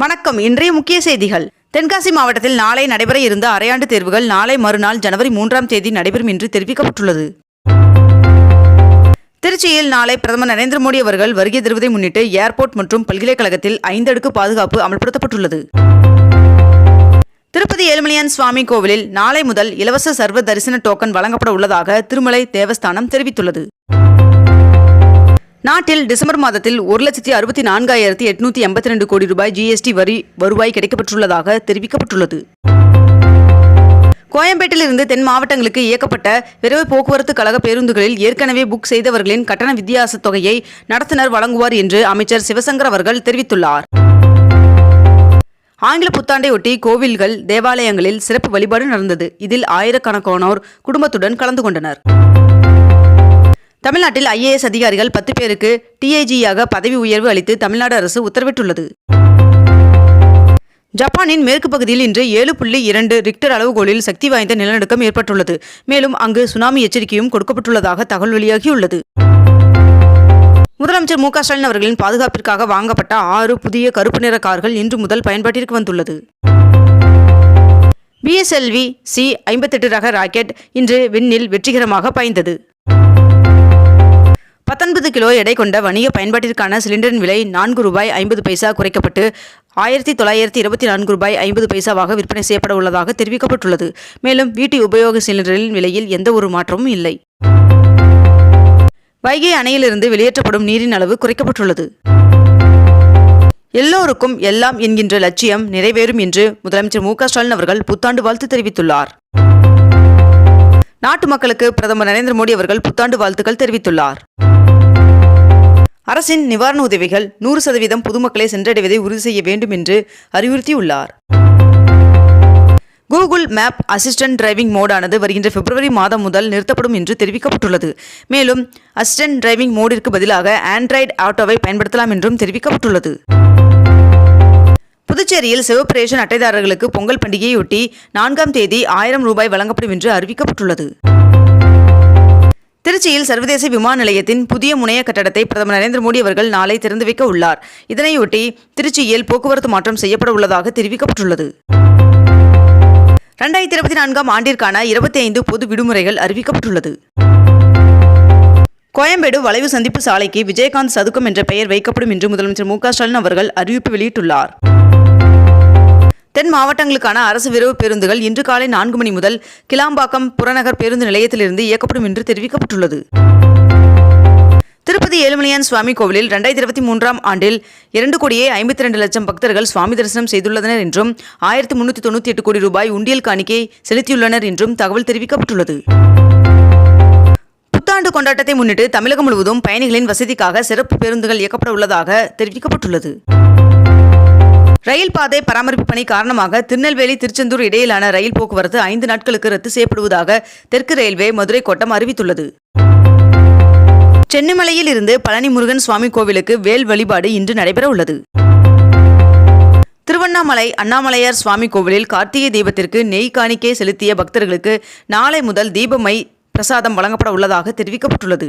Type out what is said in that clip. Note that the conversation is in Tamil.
வணக்கம். இன்றைய முக்கிய செய்திகள். தென்காசி மாவட்டத்தில் நாளை நடைபெற இருந்த அரையாண்டு தேர்வுகள் நாளை மறுநாள் ஜனவரி மூன்றாம் தேதி நடைபெறும் என்று தெரிவிக்கப்பட்டுள்ளது. திருச்சியில் நாளை பிரதமர் நரேந்திர மோடி அவர்கள் வருகை தருவதை முன்னிட்டு ஏர்போர்ட் மற்றும் பல்கலைக்கழகத்தில் ஐந்து அடுக்கு பாதுகாப்பு அமல்படுத்தப்பட்டுள்ளது. திருப்பதி ஏழுமலையான் சுவாமி கோவிலில் நாளை முதல் இலவச சர்வ தரிசன டோக்கன் வழங்கப்பட உள்ளதாக திருமலை தேவஸ்தானம் தெரிவித்துள்ளது. நாட்டில் டிசம்பர் மாதத்தில் ஒரு லட்சத்தி அறுபத்தி நான்காயிரத்தி எட்நூத்தி எண்பத்தி ரெண்டு கோடி ரூபாய் ஜிஎஸ்டி வரி வருவாய் கிடைக்கப்பட்டுள்ளதாக தெரிவிக்கப்பட்டுள்ளது. கோயம்பேட்டிலிருந்து தென் மாவட்டங்களுக்கு இயக்கப்பட்ட விரைவு போக்குவரத்து கழக பேருந்துகளில் ஏற்கனவே புக் செய்தவர்களின் கட்டண வித்தியாச தொகையை நடத்துனர் வழங்குவார் என்று அமைச்சர் சிவசங்கர் அவர்கள் தெரிவித்துள்ளார். ஆங்கில புத்தாண்டையொட்டி கோவில்கள் தேவாலயங்களில் சிறப்பு வழிபாடு நடந்தது. இதில் ஆயிரக்கணக்கானோர் குடும்பத்துடன் கலந்து கொண்டனர். தமிழ்நாட்டில் ஐஏஎஸ் அதிகாரிகள் பத்து பேருக்கு டிஐஜியாக பதவி உயர்வு அளித்து தமிழ்நாடு அரசு உத்தரவிட்டுள்ளது. ஜப்பானின் மேற்கு பகுதியில் இன்று ஏழு புள்ளி இரண்டு ரிக்டர் அளவுகோலில் சக்தி வாய்ந்த நிலநடுக்கம் ஏற்பட்டுள்ளது. மேலும் அங்கு சுனாமி எச்சரிக்கையும் கொடுக்கப்பட்டுள்ளதாக தகவல் வெளியாகியுள்ளது. முதலமைச்சர் மு க ஸ்டாலின் அவர்களின் பாதுகாப்பிற்காக வாங்கப்பட்ட ஆறு புதிய கருப்பு நிற கார்கள் இன்று முதல் பயன்பாட்டிற்கு வந்துள்ளது. பிஎஸ்எல்வி சி ஐம்பத்தெட்டு ரக ராக்கெட் இன்று விண்ணில் வெற்றிகரமாக பாய்ந்தது. பத்தொன்பது கிலோ எடை கொண்ட வணிக பயன்பாட்டிற்கான சிலிண்டரின் விலை நான்கு ரூபாய் ஐம்பது பைசா குறைக்கப்பட்டு ஆயிரத்தி தொள்ளாயிரத்தி இருபத்தி நான்கு ரூபாய் ஐம்பது பைசாவாக விற்பனை செய்யப்பட உள்ளதாக தெரிவிக்கப்பட்டுள்ளது. மேலும் வீட்டு உபயோக சிலிண்டரின் விலையில் எந்த ஒரு மாற்றமும் இல்லை. வைகை அணையிலிருந்து வெளியேற்றப்படும் நீரின் அளவு குறைக்கப்பட்டுள்ளது. எல்லோருக்கும் எல்லாம் என்கின்ற லட்சியம் நிறைவேறும் என்று முதலமைச்சர் மு ஸ்டாலின் அவர்கள் புத்தாண்டு வாழ்த்து தெரிவித்துள்ளார். நாட்டு மக்களுக்கு பிரதமர் நரேந்திர மோடி அவர்கள் புத்தாண்டு வாழ்த்துக்கள் தெரிவித்துள்ளார். அரசின் நிவாரண உதவிகள் நூறு சதவீதம் பொதுமக்களை சென்றடைவதை உறுதி செய்ய வேண்டும் என்று அறிவுறுத்தியுள்ளார். கூகுள் மேப் அசிஸ்டன்ட் டிரைவிங் மோடானது வருகின்ற பிப்ரவரி மாதம் முதல் நிறுத்தப்படும் என்று தெரிவிக்கப்பட்டுள்ளது. மேலும் அசிஸ்டன்ட் டிரைவிங் மோடிற்கு பதிலாக ஆண்ட்ராய்டு ஆட்டோவை பயன்படுத்தலாம் என்றும் தெரிவிக்கப்பட்டுள்ளது. புதுச்சேரியில் சிவப்பு ரேஷன் அட்டைதாரர்களுக்கு பொங்கல் பண்டிகையொட்டி நான்காம் தேதி ஆயிரம் ரூபாய் வழங்கப்படும் என்று அறிவிக்கப்பட்டுள்ளது. திருச்சியில் சர்வதேச விமான நிலையத்தின் புதிய முனைய கட்டடத்தை பிரதமர் நரேந்திர மோடி அவர்கள் நாளை திறந்து வைக்க உள்ளார். இதனையொட்டி திருச்சியில் போக்குவரத்து மாற்றம் செய்யப்பட உள்ளதாக தெரிவிக்கப்பட்டுள்ளது. ரெண்டாயிரத்தி இருபத்தி நான்காம் ஆண்டிற்கான இருபத்தி ஐந்து பொது விடுமுறைகள் அறிவிக்கப்பட்டுள்ளது. கோயம்பேடு வளைவு சந்திப்பு சாலைக்கு விஜயகாந்த் சதுக்கம் என்ற பெயர் வைக்கப்படும் என்று முதலமைச்சர் மு க ஸ்டாலின் அவர்கள் அறிவிப்பு வெளியிட்டுள்ளார். தென் மாவட்டங்களுக்கான அரசு விரைவு பேருந்துகள் இன்று காலை நான்கு மணி முதல் கிளாம்பாக்கம் புறநகர் பேருந்து நிலையத்திலிருந்து இயக்கப்படும் என்று தெரிவிக்கப்பட்டுள்ளது. திருப்பதி ஏழுமலையான் சுவாமி கோவிலில் ரெண்டாயிரத்தி இருபத்தி மூன்றாம் ஆண்டில் இரண்டு கோடியே ஐம்பத்தி ரெண்டு லட்சம் பக்தர்கள் சுவாமி தரிசனம் செய்துள்ளனர் என்றும் ஆயிரத்தி முன்னூற்றி தொண்ணூற்றி எட்டு கோடி ரூபாய் உண்டியல் காணிக்கை செலுத்தியுள்ளனர் என்றும் தகவல் தெரிவிக்கப்பட்டுள்ளது. புத்தாண்டு கொண்டாட்டத்தை முன்னிட்டு தமிழகம் முழுவதும் பயணிகளின் வசதிக்காக சிறப்பு பேருந்துகள் இயக்கப்பட உள்ளதாக தெரிவிக்கப்பட்டுள்ளது. ரயில் பாதை பராமரிப்பு பணி காரணமாக திருநெல்வேலி திருச்செந்தூர் இடையிலான ரயில் போக்குவரத்து ஐந்து நாட்களுக்கு ரத்து செய்யப்படுவதாக தெற்கு ரயில்வே மதுரை கோட்டம் அறிவித்துள்ளது. சென்னிமலையில் இருந்து பழனி முருகன் சுவாமி கோவிலுக்கு வேல் வழிபாடு இன்று நடைபெற உள்ளது. திருவண்ணாமலை அண்ணாமலையார் சுவாமி கோவிலில் கார்த்திகை தீபத்திற்கு நெய் காணிக்கை செலுத்திய பக்தர்களுக்கு நாளை முதல் தீபமை பிரசாதம் வழங்கப்பட உள்ளதாக தெரிவிக்கப்பட்டுள்ளது.